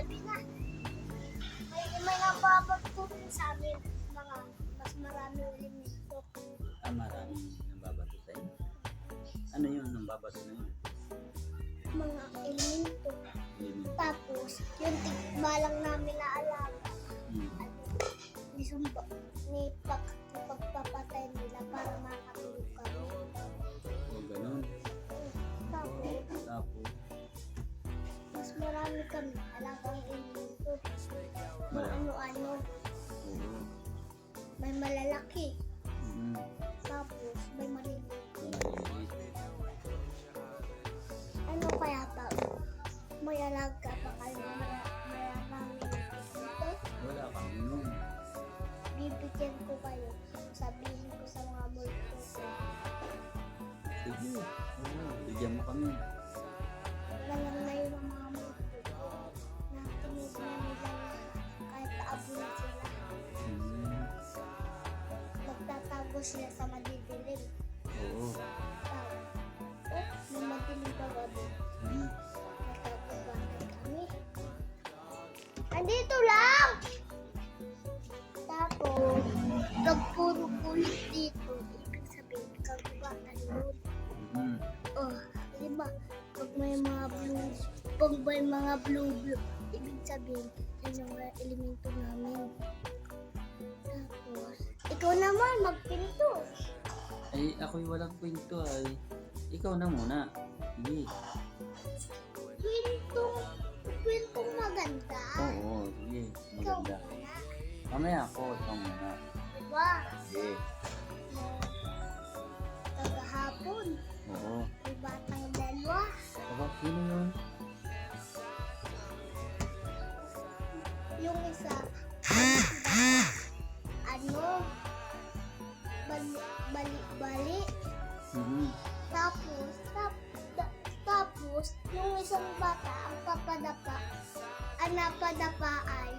gabi na. May, may nababagto rin sa amin. Mga mas marami elemento. Ah, maraming nambabato sa inyo. Ano yun, nambabato na yun? Mga elemento. Yun. Tapos, yung tigbalang namin na alaga, Hmm. ano, nisumba, ni pag, marami kami elemento. Kung Marami. ano-ano. oo. May malalaki. Hmm. Tapos, may maliliit. Maliliit. Ano kaya pa? May alaga pa kayo? Wala kang inom. Bibigyan ko kayo. Sabihin ko sa mga multo ko. Sige. Bigyan mo kami. Walang Magtatago sila sa madidilim. Oo. Tapos, oh, may madilim pa gabi. Hmm. Nagkakabangay kami. Andito lang! Tapos, pag puro kulit dito, ibig sabihin, kagubatan yun. Hmm. Oh, di ba? Pag may mga blue, pag may mga blue blue, ibig sabihin, yun yung elemento namin. Tapos, ikaw naman, magpinto. Ay, ako'y walang kwento ay. Ikaw na muna. Sige. Kwentong, kwentong maganda. Oo, sige. Ikaw Maganda. muna. Mamaya ako, ikaw muna. Diba? Sige. Kagahapon, Oo. may batang dalawa. Aba, sino yun? Yung isa, ang napadapa ay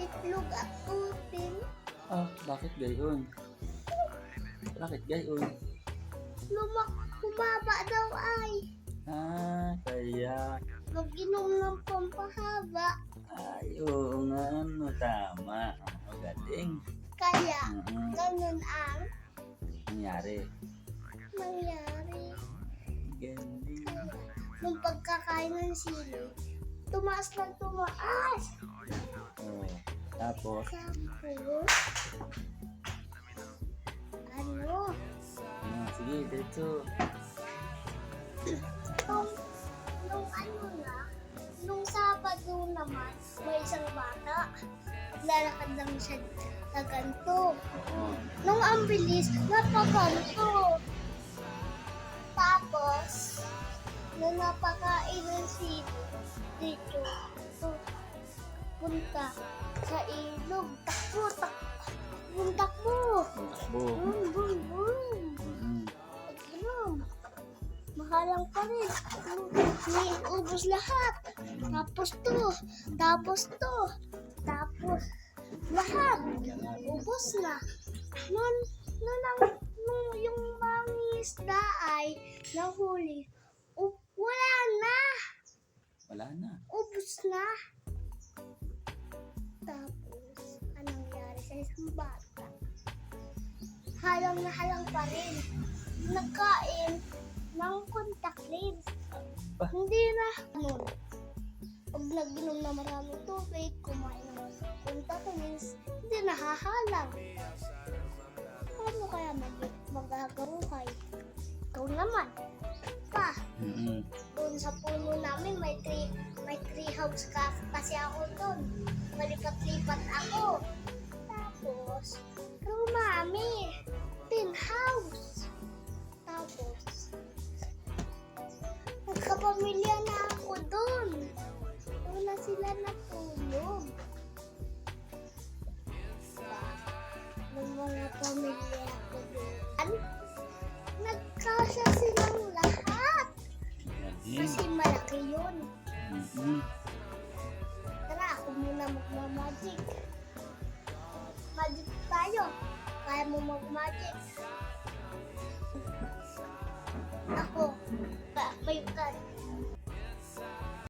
itlog at utin. Ah, bakit gayon? Bakit gayon? Lumak, humaba daw ay. Ah, kaya. Mag-inom ng pampahaba. Ay, oo nga, ano, tama. Magaling. Kaya, Mhm. ganun ang Nangyari. nangyari. Galing. Nung pagkakain ng sili, tumaas na tumaas. Oo. Tapos, Tapos, ano, ano, sige, diretso. nung, nung ano na, nung Sabado naman, may isang bata, lalakad lang siya sa ganito. Nung ang bilis, napaganto. Ng sili dito, so, punta sa ilog, takbo, takbo, takbo. Takbo. Boom, boom, boom. Pag-inom. Mahalang pa rin. May ubos lahat. Tapos to. Tapos to. Tapos lahat. Ubos na. Nun, nun ang, yung mangisda ay nahuli. Wala na. Wala na. Ubos na. Tapos, anong nangyari sa isang bata? Halang na halang pa rin. Nagkain ng contact lens. Ba? Hindi na. Ano, pag nag-inom na maraming tubig, kumain ng contact lens, hindi nahahalang. Paano kaya mag magagaruhay? Ikaw naman. Pa, Mhm. doon sa puno namin may tree may tree house ka kasi ako doon. Malipat-lipat ako. Tapos, rumami. Tin house. Tapos, nagkapamilya na ako doon. Doon na sila natulog. Mhm. Tara, ako muna magmamagic. Magic tayo. Kaya mo mag-magic. Ako, may, ka,